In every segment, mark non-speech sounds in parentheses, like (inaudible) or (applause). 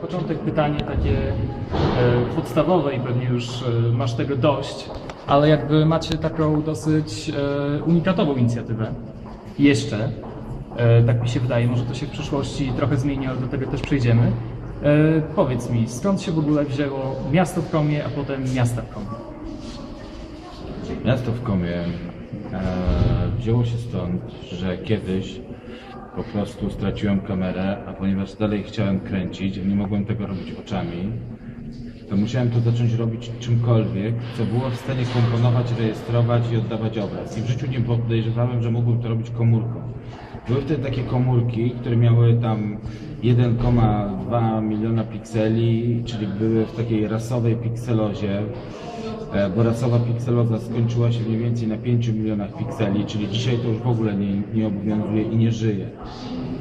początek pytanie takie e, podstawowe i pewnie już e, masz tego dość, ale jakby macie taką dosyć e, unikatową inicjatywę. Jeszcze, tak mi się wydaje, może to się w przyszłości trochę zmieni, ale do tego też przejdziemy. Powiedz mi, skąd się w ogóle wzięło miasto w Komie, a potem miasta w Komie? Miasto w Komie e, wzięło się stąd, że kiedyś po prostu straciłem kamerę, a ponieważ dalej chciałem kręcić, nie mogłem tego robić oczami, to musiałem to zacząć robić czymkolwiek, co było w stanie komponować, rejestrować i oddawać obraz. I w życiu nie podejrzewałem, że mógłbym to robić komórką. Były wtedy takie komórki, które miały tam 1,2 miliona pikseli, czyli były w takiej rasowej pikselozie, bo rasowa pikseloza skończyła się mniej więcej na 5 milionach pikseli, czyli dzisiaj to już w ogóle nie, nie obowiązuje i nie żyje.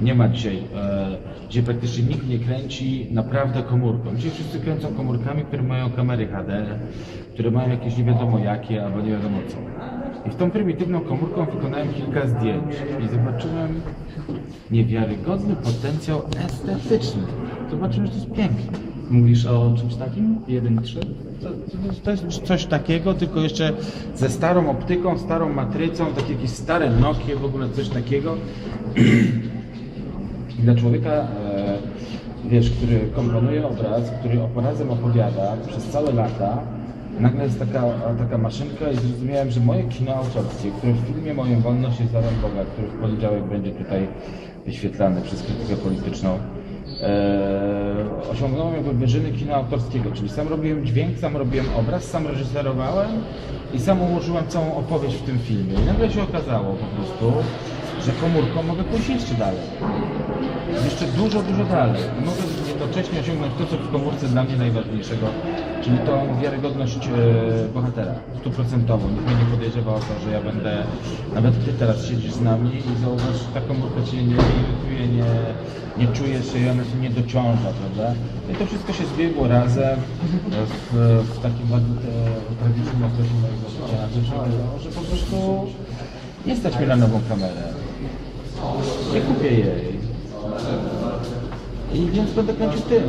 Nie ma dzisiaj, e, dzisiaj praktycznie nikt nie kręci naprawdę komórką. Dzisiaj wszyscy kręcą komórkami, które mają kamery HD, które mają jakieś nie wiadomo jakie albo nie wiadomo co. I w tą prymitywną komórką wykonałem kilka zdjęć i zobaczyłem niewiarygodny potencjał estetyczny. Zobaczyłem, że to jest piękne. Mówisz o czymś takim? 1 i 3? To, to, to jest coś takiego, tylko jeszcze ze starą optyką, starą matrycą, takie jakieś stare Nokie, w ogóle coś takiego. (clears throat) Dla człowieka, e, wiesz, który komponuje obraz, który obrazem opowiada przez całe lata, nagle jest taka, taka maszynka i zrozumiałem, że moje kino autorskie, które w filmie Moją Wolność jest Boga, który w poniedziałek będzie tutaj wyświetlany przez krytykę polityczną, e, osiągnąłem wyżyny kina autorskiego, czyli sam robiłem dźwięk, sam robiłem obraz, sam reżyserowałem i sam ułożyłem całą opowieść w tym filmie. I nagle się okazało po prostu, że komórką mogę pójść jeszcze dalej. Jeszcze dużo, dużo dalej. Mogę jednocześnie osiągnąć to, co w komórce dla mnie najważniejszego, czyli tą wiarygodność e, bohatera, stuprocentową. Nikt mnie nie podejrzewa o to, że ja będę, nawet ty teraz siedzisz z nami i zauważ, że ta komórka cię nie irytuje, nie, nie czujesz się i ona cię nie dociąża, prawda? I to wszystko się zbiegło razem w, w takim bardzo e, tragicznym okresie mojego życia, że, że po prostu nie stać mnie na nową kamerę. Nie kupię jej. I więc będę kręcił tym.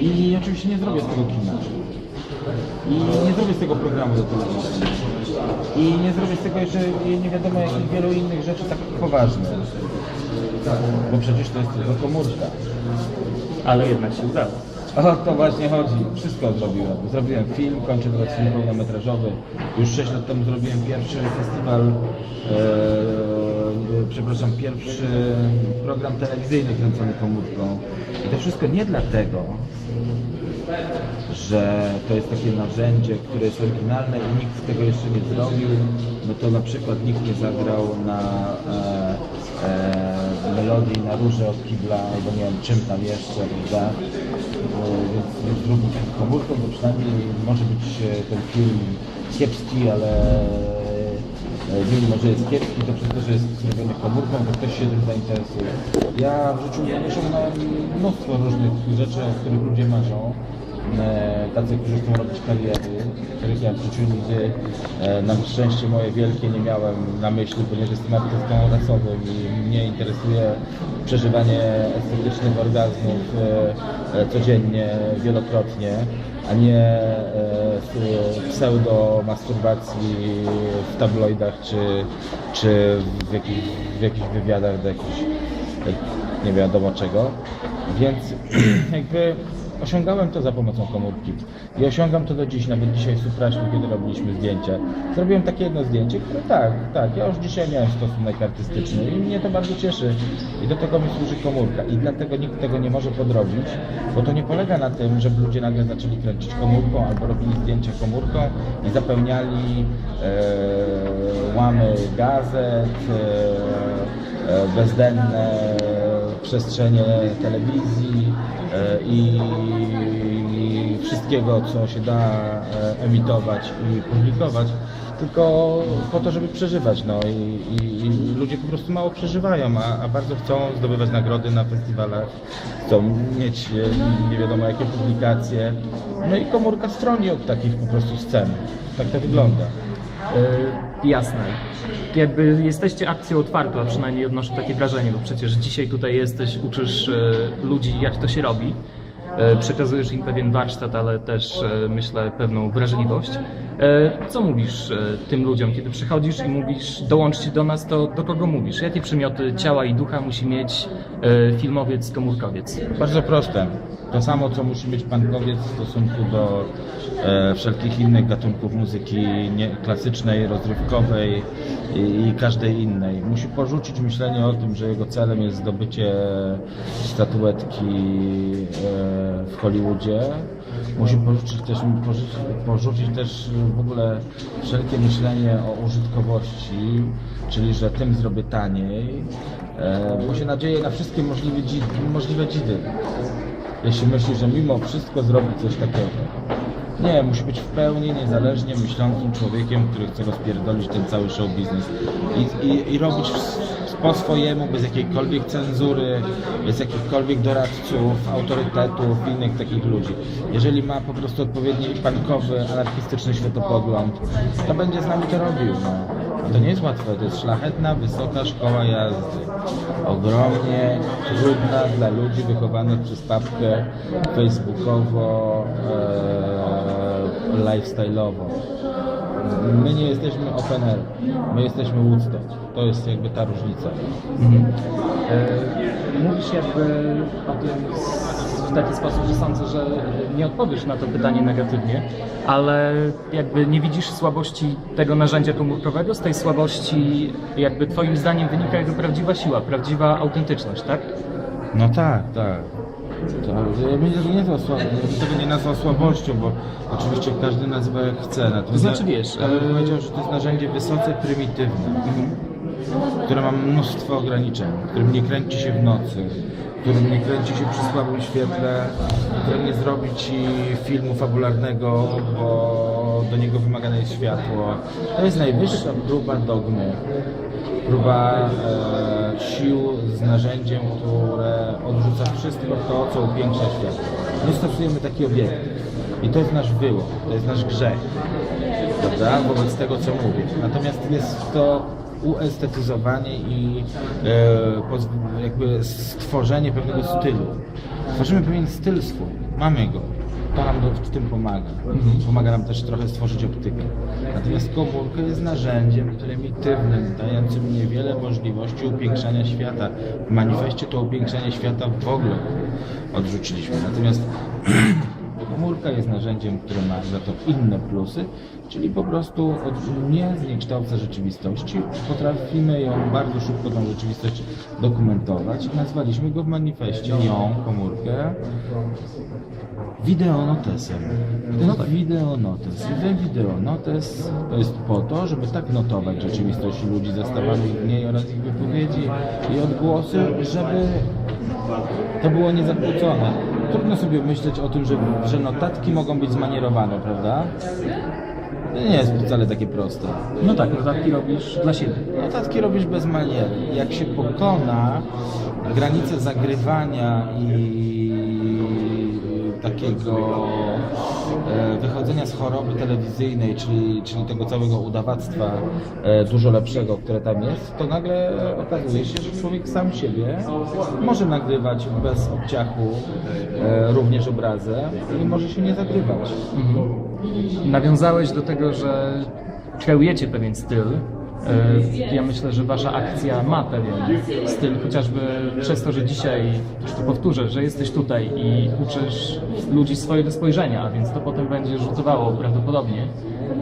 I oczywiście nie zrobię z tego kina. I nie zrobię z tego programu do telewizji. I nie zrobię z tego jeszcze nie wiadomo jakich wielu innych rzeczy tak poważnych. Bo przecież to jest tylko komórka. Ale jednak się udało. O to właśnie chodzi. Wszystko zrobiłem. Zrobiłem film, kończę teraz film pełnometrażowy. Już 6 lat temu zrobiłem pierwszy festiwal, e, przepraszam, pierwszy program telewizyjny kręcony komórką. I to wszystko nie dlatego, że to jest takie narzędzie, które jest oryginalne i nikt tego jeszcze nie zrobił, no to na przykład nikt nie zagrał na e, e, melodii na róże od kibla, albo nie wiem czym tam jeszcze, prawda? E, więc, zróbmy to komórką, bo przynajmniej może być e, ten film kiepski, ale mimo, że jest kiepski, to przez to, że jest zrobiony komórką, to ktoś się tym zainteresuje. Ja w życiu osiągnąłem mnóstwo różnych rzeczy, o których ludzie marzą e, tacy, którzy chcą robić kariery, których ja w życiu nigdy e, na szczęście moje wielkie nie miałem na myśli, ponieważ jestem artystą rasowym i mnie interesuje przeżywanie estetycznych orgazmów e, e, codziennie, wielokrotnie, a nie e, pseudo-masturbacji w tabloidach czy, czy w, jakich, w jakichś wywiadach do jakichś e, nie wiadomo czego. Więc (clears throat) jakby osiągałem to za pomocą komórki. I osiągam to do dziś, nawet dzisiaj w Supraślu, kiedy robiliśmy zdjęcia. Zrobiłem takie jedno zdjęcie, które tak, tak, ja już dzisiaj miałem stosunek artystyczny i mnie to bardzo cieszy. I do tego mi służy komórka. I dlatego nikt tego nie może podrobić, bo to nie polega na tym, żeby ludzie nagle zaczęli kręcić komórką albo robili zdjęcia komórką i zapełniali e, łamy gazet, e, e, bezdenne przestrzenie telewizji e, i wszystkiego, co się da e, emitować i publikować, tylko po to, żeby przeżywać. No i, i, i ludzie po prostu mało przeżywają, a, a bardzo chcą zdobywać nagrody na festiwalach, chcą mieć e, nie wiadomo jakie publikacje. No i komórka stroni od takich po prostu scen. Tak to wygląda. E, jasne. Jakby jesteście akcją otwartą, a przynajmniej odnoszę takie wrażenie, bo przecież dzisiaj tutaj jesteś, uczysz e, ludzi, jak to się robi. E, przekazujesz im pewien warsztat, ale też myślę pewną wrażliwość. E, Co mówisz e, tym ludziom, kiedy przychodzisz i mówisz dołączcie do nas, to do kogo mówisz? Jakie przymioty ciała i ducha musi mieć e, filmowiec, komórkowiec? Bardzo proste. To samo, co musi mieć pankowiec w stosunku do wszelkich innych gatunków muzyki nie, klasycznej, rozrywkowej i, i każdej innej. Musi porzucić myślenie o tym, że jego celem jest zdobycie statuetki w Hollywoodzie. Musi porzucić też, porzucić, porzucić też w ogóle wszelkie myślenie o użytkowości, czyli że tym zrobię taniej, e, bo się nadzieje na wszystkie możliwe, możliwe dzidy jeśli myśli, że mimo wszystko zrobi coś takiego. Nie, musi być w pełni niezależnie myślącym człowiekiem, który chce rozpierdolić ten cały show biznes i, i, i robić po swojemu, bez jakiejkolwiek cenzury, bez jakichkolwiek doradców, autorytetów, innych takich ludzi. Jeżeli ma po prostu odpowiedni pankowy, anarchistyczny światopogląd, to będzie z nami to robił. No. A to nie jest łatwe, to jest szlachetna, wysoka szkoła jazdy. Ogromnie trudna dla ludzi wychowanych przez papkę facebookowo, e, lifestyle'owo. My nie jesteśmy open air, my jesteśmy Woodstock. To jest jakby ta różnica. E, Mówisz jakby o tym w taki sposób, że sądzę, że nie odpowiesz na to pytanie negatywnie, ale jakby nie widzisz słabości tego narzędzia komórkowego, z tej słabości jakby twoim zdaniem wynika jego prawdziwa siła, prawdziwa autentyczność, tak? No tak, tak. To, ja bym tego nie, ja bym tego nie nazwał słabością, bo oczywiście każdy nazywa jak chce. To znaczy, wiesz, ja bym e- powiedział, że to jest narzędzie wysoce prymitywne, które ma mnóstwo ograniczeń, którym nie kręci się w nocy, którym nie kręci się przy słabym świetle, którym nie zrobi ci filmu fabularnego, bo do niego wymagane jest światło. To jest najwyższa próba dogmy próba e, sił z narzędziem, które odrzuca wszystko to, co upiększa świat. My stosujemy taki obiekt i to jest nasz wyłom, to jest nasz grzech, prawda, wobec tego, co mówię. Natomiast jest to uestetyzowanie i e, jakby stworzenie pewnego stylu. Tworzymy pewien styl swój, mamy go. To nam do- w tym pomaga. Pomaga nam też trochę stworzyć optykę. Natomiast komórka jest narzędziem prymitywnym, dającym niewiele możliwości upiększania świata. W manifestie to upiększanie świata w ogóle odrzuciliśmy. Natomiast (clears throat) komórka jest narzędziem, które ma za to inne plusy, czyli po prostu nie zniekształca rzeczywistości. Potrafimy ją bardzo szybko tą rzeczywistość dokumentować. Nazwaliśmy go w manifestie, ją, komórkę, wideonotesem. To jest wideonotes. I ten wideonotes to jest po to, żeby tak notować rzeczywistość ludzi zastawanych w niej oraz ich wypowiedzi i odgłosy, żeby to było niezakłócone. Trudno sobie myśleć o tym, że, że notatki mogą być zmanierowane, prawda? To nie jest wcale takie proste. No tak, notatki robisz dla siebie. Notatki robisz bez maniery. Jak się pokona granice zagrywania i takiego e, wychodzenia z choroby telewizyjnej, czyli, czyli tego całego udawactwa e, dużo lepszego, które tam jest, to nagle okazuje się, że człowiek sam siebie może nagrywać bez obciachu e, również obrazem i może się nie zagrywać. Nawiązałeś do tego, że kreujecie pewien styl. E, Ja myślę, że wasza akcja ma pewien styl, chociażby przez to, że dzisiaj, już to powtórzę, że jesteś tutaj i uczysz ludzi swojego spojrzenia, więc to potem będzie rzutowało prawdopodobnie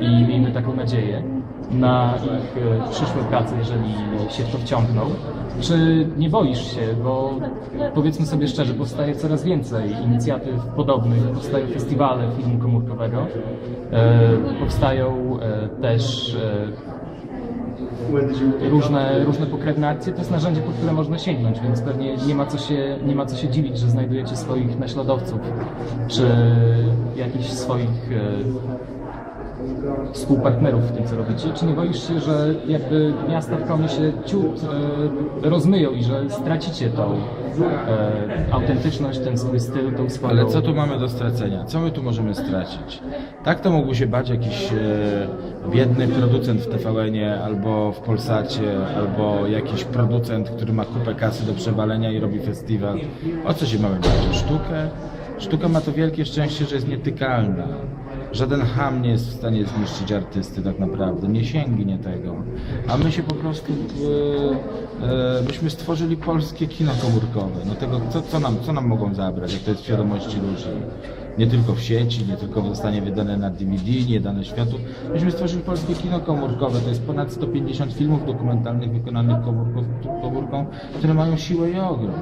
i miejmy taką nadzieję na ich e, przyszłe prace, jeżeli się w to wciągną. Czy nie boisz się, bo powiedzmy sobie szczerze, powstaje coraz więcej inicjatyw podobnych, powstają festiwale filmu komórkowego, e, powstają też różne, różne pokrewne akcje, to jest narzędzie, po które można sięgnąć, więc pewnie nie ma co się, nie ma co się dziwić, że znajdujecie swoich naśladowców, czy jakichś swoich współpartnerów w tym, co robicie? Czy nie boisz się, że jakby miasta w Komie się ciut e, rozmyją i że stracicie tą e, autentyczność, ten swój styl, tą swoją... Ale co tu mamy do stracenia? Co my tu możemy stracić? Tak to mógłby się bać jakiś e, biedny producent w TVN-ie, albo w Polsacie, albo jakiś producent, który ma kupę kasy do przewalenia i robi festiwal. O co się mamy bać? O sztukę? Sztuka ma to wielkie szczęście, że jest nietykalna. Żaden ham nie jest w stanie zniszczyć artysty tak naprawdę, nie sięgnie tego. A my się po prostu, e, e, myśmy stworzyli polskie kino komórkowe. No tego, co, co, nam, co nam mogą zabrać, jak to jest w świadomości ludzi? Nie tylko w sieci, nie tylko zostanie wydane na DVD, nie dane światu. Myśmy stworzyli polskie kino komórkowe. To jest ponad 150 filmów dokumentalnych wykonanych komórką, komórką, które mają siłę i ogrom.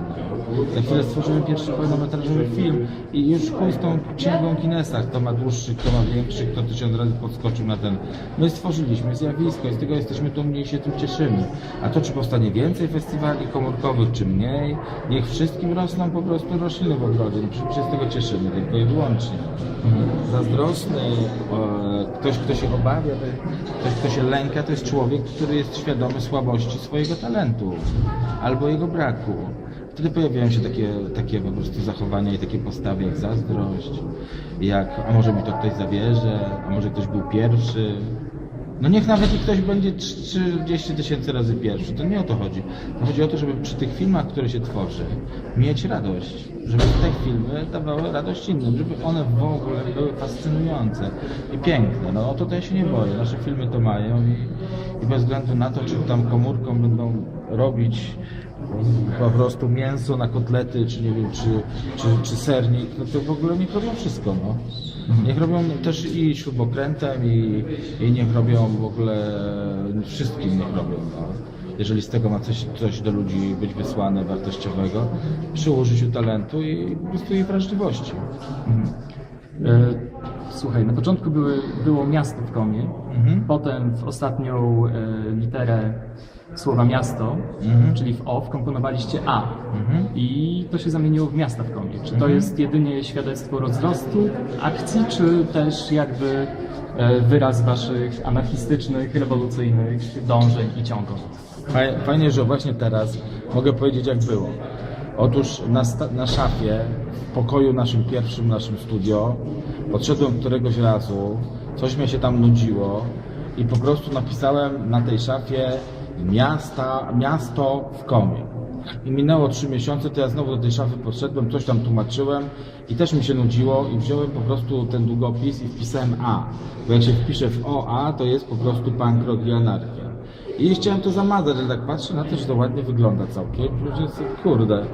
Za chwilę stworzymy pierwszy pełnometrażowy film i już chuj z tą księgą Guinnessa, kto ma dłuższy, kto ma większy, kto tysiąc razy podskoczył na ten. My stworzyliśmy zjawisko i z tego jesteśmy dumni i się tym cieszymy. A to, czy powstanie więcej festiwali komórkowych, czy mniej, niech wszystkim rosną po prostu rośliny w ogrodzie. Przecież się z tego cieszymy, tylko i wyłącznie. Zazdrosny, e, ktoś, kto się obawia, ktoś, kto się lęka, to jest człowiek, który jest świadomy słabości swojego talentu albo jego braku. Wtedy pojawiają się takie, takie po prostu zachowania i takie postawy jak zazdrość, jak a może mi to ktoś zabierze, a może ktoś był pierwszy. No niech nawet i ktoś będzie 30 tysięcy razy pierwszy, to nie o to chodzi. To chodzi o to, żeby przy tych filmach, które się tworzy, mieć radość. Żeby te filmy dawały radość innym, żeby one w ogóle były fascynujące i piękne. No o to, to ja się nie boję. Nasze filmy to mają i, i bez względu na to, czy tam komórką będą robić po prostu mięso na kotlety, czy nie wiem, czy, czy, czy sernik, no to w ogóle niech robią wszystko, no. Niech robią też i śrubokrętem i, i niech robią w ogóle wszystkim niech robią, no. Jeżeli z tego ma coś, coś do ludzi być wysłane wartościowego, przy użyciu talentu i po prostu jej wrażliwości. E, Słuchaj, na początku były, było miasto w komie, Mhm. potem w ostatnią e, literę słowa miasto, Mhm. czyli w O, wkomponowaliście A. Mhm. I to się zamieniło w miasta w komie. Czy to jest jedynie świadectwo rozrostu akcji, czy też jakby e, wyraz waszych anarchistycznych, rewolucyjnych dążeń i ciągów? Faj- Fajnie, że właśnie teraz mogę powiedzieć jak było. Otóż na, na szafie, w pokoju naszym pierwszym, naszym studio, podszedłem któregoś razu, coś mnie się tam nudziło i po prostu napisałem na tej szafie miasta, miasto w komie. I minęło trzy miesiące, to ja znowu do tej szafy podszedłem, coś tam tłumaczyłem i też mi się nudziło i wziąłem po prostu ten długopis i wpisałem A. Bo jak się wpisze w OA, to jest po prostu punk rock i anarchia. I chciałem to zamazać, ale tak patrzę na to, że to ładnie wygląda całkiem. Ludzie sobie, kurde,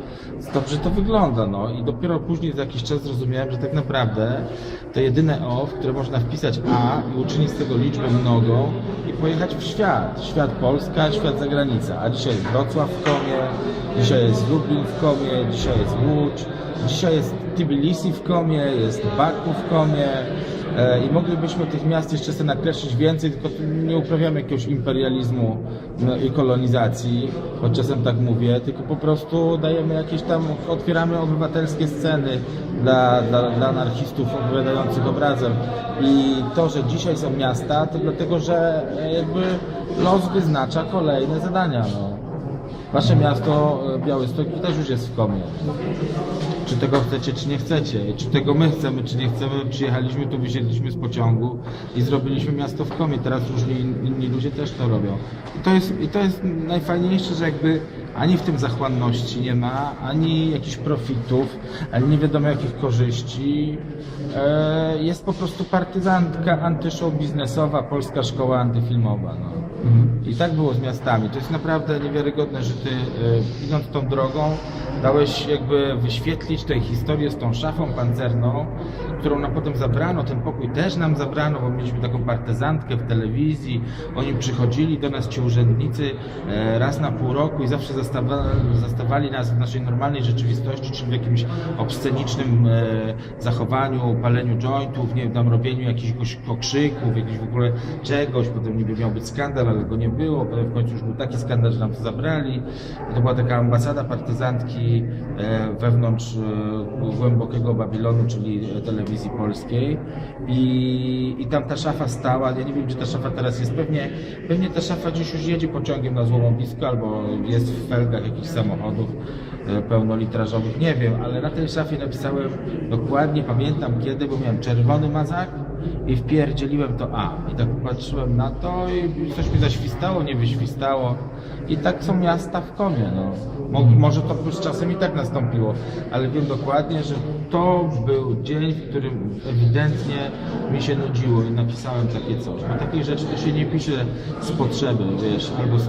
dobrze to wygląda, no. I dopiero później za jakiś czas zrozumiałem, że tak naprawdę to jedyne O, w które można wpisać A i uczynić z tego liczbę mnogą i pojechać w świat. Świat Polska, świat zagranica. A dzisiaj jest Wrocław w komie, dzisiaj jest Lublin w komie, dzisiaj jest Łódź, dzisiaj jest Tbilisi w komie, jest Baku w komie. E, I moglibyśmy tych miast jeszcze sobie nakreślić więcej, tylko nie uprawiamy jakiegoś imperializmu no, i kolonizacji, choć czasem tak mówię, tylko po prostu dajemy jakieś tam, otwieramy obywatelskie sceny dla, dla, dla anarchistów opowiadających obrazem. I to, że dzisiaj są miasta, to dlatego, że e, jakby los wyznacza kolejne zadania. No. Wasze miasto e, Białystok też już jest w komie. Czy tego chcecie, czy nie chcecie, czy tego my chcemy, czy nie chcemy. Przyjechaliśmy tu, wysiedliśmy z pociągu i zrobiliśmy miasto w komie. Teraz różni in- inni ludzie też to robią. I to jest, i to jest najfajniejsze, że jakby ani w tym zachłanności nie ma, ani jakichś profitów, ani nie wiadomo jakich korzyści. E, jest po prostu partyzantka antyshow biznesowa, polska szkoła antyfilmowa. No. I tak było z miastami. To jest naprawdę niewiarygodne, że ty e, idąc tą drogą dałeś jakby wyświetlić tę historię z tą szafą pancerną, którą nam potem zabrano. Ten pokój też nam zabrano, bo mieliśmy taką partyzantkę w telewizji. Oni przychodzili do nas ci urzędnicy e, raz na pół roku i zawsze zastawa, zastawali nas w naszej normalnej rzeczywistości, czyli w jakimś obscenicznym e, zachowaniu, paleniu jointów, nie wiem, tam robieniu jakichś pokrzyków, jakichś w ogóle czegoś, potem niby miał być skandal, ale go nie było, potem w końcu już był taki skandal, że nam to zabrali. To była taka ambasada partyzantki e, wewnątrz e, głębokiego Babilonu, czyli e, telewizji polskiej. I, i tam ta szafa stała, ja nie wiem gdzie ta szafa teraz jest, pewnie, pewnie ta szafa gdzieś już jedzie pociągiem na złomowisko albo jest w felgach jakichś samochodów pełnolitrażowych, nie wiem, ale na tej szafie napisałem dokładnie, pamiętam kiedy, bo miałem czerwony mazak i wpierdzieliłem to A. I tak patrzyłem na to i coś mi zaświstało, nie wyświstało. I tak są miasta w komie, no. Mo- Może to z czasem i tak nastąpiło, ale wiem dokładnie, że to był dzień, w którym ewidentnie mi się nudziło i napisałem takie coś. Bo takich rzeczy to się nie pisze z potrzeby, wiesz, albo z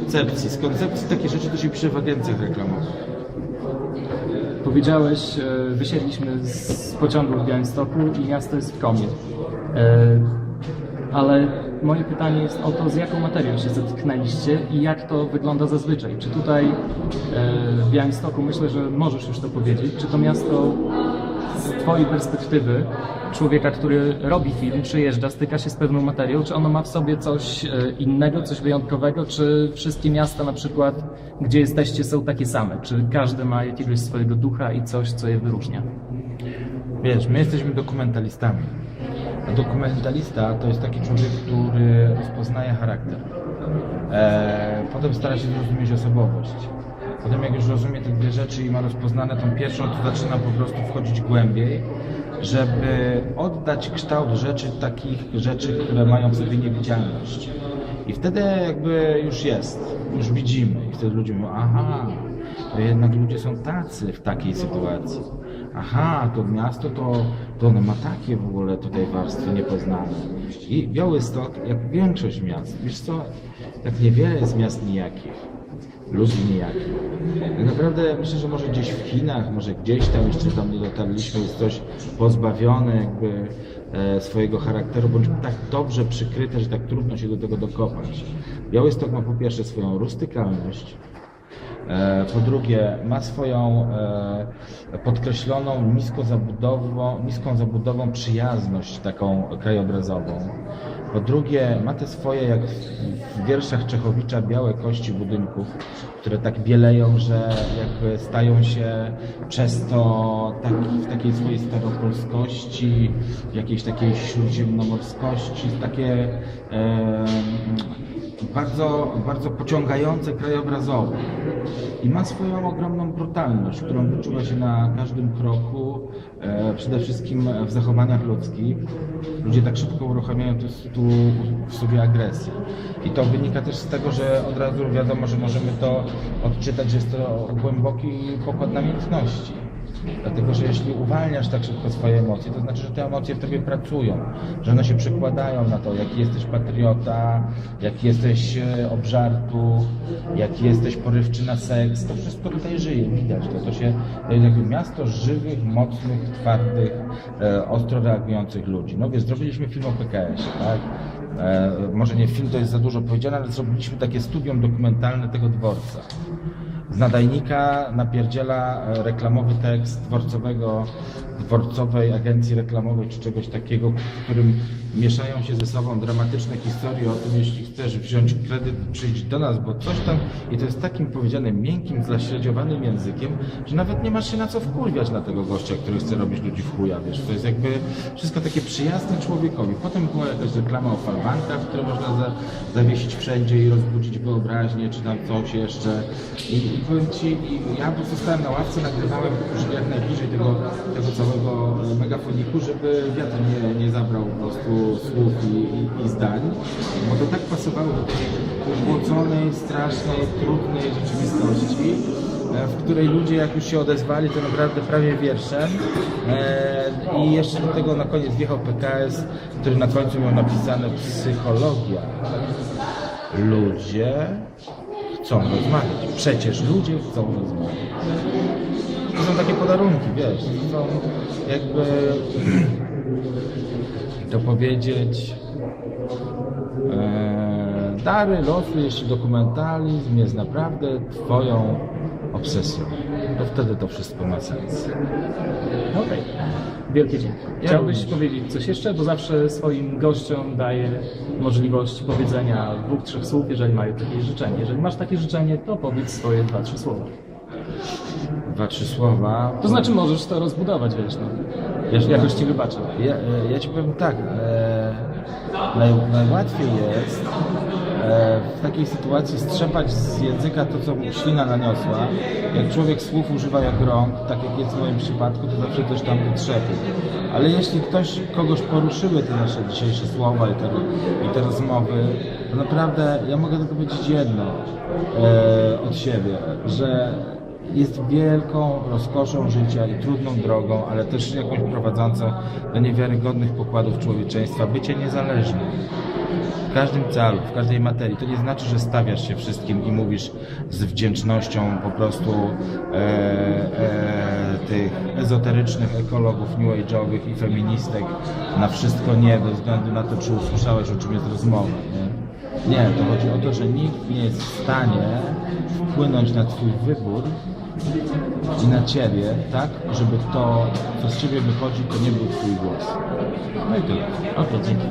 koncepcji. Z koncepcji takie rzeczy to się pisze w agencjach reklamowych. Powiedziałeś, e, wysiedliśmy z pociągu w Białymstoku i miasto jest w komie. E, Ale moje pytanie jest o to, z jaką materią się zetknęliście i jak to wygląda zazwyczaj. Czy tutaj e, w Białymstoku, myślę, że możesz już to powiedzieć, czy to miasto z Twojej perspektywy, człowieka, który robi film, przyjeżdża, styka się z pewną materią, czy ono ma w sobie coś e, innego, coś wyjątkowego, czy wszystkie miasta na przykład, gdzie jesteście, są takie same? Czy każde ma jakiegoś swojego ducha i coś, co je wyróżnia? Wiesz, my jesteśmy dokumentalistami. A dokumentalista to jest taki człowiek, który rozpoznaje charakter. E, potem stara się zrozumieć osobowość. Potem jak już rozumie te dwie rzeczy i ma rozpoznane tą pierwszą, to zaczyna po prostu wchodzić głębiej, żeby oddać kształt rzeczy, takich rzeczy, które mają w sobie niewidzialność. I wtedy jakby już jest, już widzimy. I wtedy ludzie mówią, aha, to jednak ludzie są tacy w takiej sytuacji. Aha, to miasto to, to ono ma takie w ogóle tutaj warstwy niepoznane. I Białystok, jak większość miast, wiesz co, tak niewiele jest miast nijakich, ludzi nijakich. Tak naprawdę myślę, że może gdzieś w Chinach, może gdzieś tam jeszcze tam nie dotarliśmy, jest coś pozbawione jakby e, swojego charakteru, bądź tak dobrze przykryte, że tak trudno się do tego dokopać. Białystok ma po pierwsze swoją rustykalność, E, Po drugie, ma swoją e, podkreśloną nisko zabudową, niską zabudową przyjazność taką krajobrazową. Po drugie, ma te swoje, jak w- wierszach Czechowicza, białe kości budynków, które tak bieleją, że jakby stają się przez to taki, w takiej swojej staropolskości, w jakiejś takiej śródziemnomorskości, takie bardzo, bardzo pociągające krajobrazowo. I ma swoją ogromną brutalność, którą wyczuwa się na każdym kroku, e, przede wszystkim w zachowaniach ludzkich. Ludzie tak szybko uruchamiają tu, tu w sobie agresję. I to wynika też z tego, że od razu wiadomo, że możemy to odczytać, że jest to głęboki pokład namiętności. Dlatego, że jeśli uwalniasz tak szybko swoje emocje, to znaczy, że te emocje w tobie pracują, że one się przekładają na to, jaki jesteś patriota, jaki jesteś e, obżartu, jaki jesteś porywczy na seks. To wszystko tutaj żyje, widać to. To, się, to jest jakby miasto żywych, mocnych, twardych, e, ostro reagujących ludzi. No wiesz, zrobiliśmy film o PKS, tak? E, może nie film to jest za dużo powiedziane, ale zrobiliśmy takie studium dokumentalne tego dworca z nadajnika napierdziela e, reklamowy tekst dworcowego, dworcowej agencji reklamowej czy czegoś takiego, w którym mieszają się ze sobą dramatyczne historie o tym, jeśli chcesz wziąć kredyt, przyjdź do nas, bo coś tam i to jest takim powiedzianym miękkim, zaśledziowanym językiem, że nawet nie masz się na co wkurwiać na tego gościa, który chce robić ludzi w chuja, wiesz, to jest jakby wszystko takie przyjazne człowiekowi. Potem była jakaś reklama o falbankach, które można za, zawiesić wszędzie i rozbudzić wyobraźnię, czy tam coś jeszcze. I, i powiem Ci, i ja po prostu stałem na ławce, nagrywałem jak najbliżej tego, tego całego e, megafoniku, żeby wiatr nie, nie zabrał po prostu słów i, i, i zdań, bo to tak pasowało do tej ubłodzonej, strasznej, trudnej rzeczywistości, e, w której ludzie jak już się odezwali, to naprawdę prawie wierszem. E, I jeszcze do tego na koniec wjechał PKS, który na końcu miał napisane psychologia. Ludzie chcą rozmawiać. Przecież ludzie chcą rozmawiać. To są takie podarunki, wiesz, to są jakby (clears throat) to powiedzieć e, dary losu, jeśli dokumentalizm jest naprawdę twoją obsesją. to wtedy to wszystko ma sens. Okej. Wielkie dzięki. Chciałbyś powiedzieć coś jeszcze? Bo zawsze swoim gościom daję możliwość powiedzenia dwóch, trzech słów, jeżeli mają takie życzenie. Jeżeli masz takie życzenie, to powiedz swoje dwa, trzy słowa. Dwa, trzy słowa. To znaczy możesz to rozbudować, wiesz, no. Wiesz, Jakoś ci wybaczę. Ja, ja ci powiem tak, e, naj, najłatwiej jest e, w takiej sytuacji strzepać z języka to, co mu ślina naniosła. Jak człowiek słów używa jak rąk, tak jak jest w moim przypadku, to zawsze coś tam wytrzepie. Ale jeśli ktoś, kogoś poruszyły te nasze dzisiejsze słowa i te, i te rozmowy, to naprawdę ja mogę tylko powiedzieć jedno e, od siebie, że jest wielką rozkoszą życia i trudną drogą, ale też jakąś prowadzącą do niewiarygodnych pokładów człowieczeństwa bycie niezależnym. W każdym calu, w każdej materii. To nie znaczy, że stawiasz się wszystkim i mówisz z wdzięcznością po prostu e, e, tych ezoterycznych ekologów new age'owych i feministek na wszystko nie, bez względu na to, czy usłyszałeś, o czym jest rozmowa. Nie? Nie, to chodzi o to, że nikt nie jest w stanie wpłynąć na Twój wybór na Ciebie, tak, żeby to, co z Ciebie wychodzi, to nie był Twój głos. No i tyle. Okej, dzięki.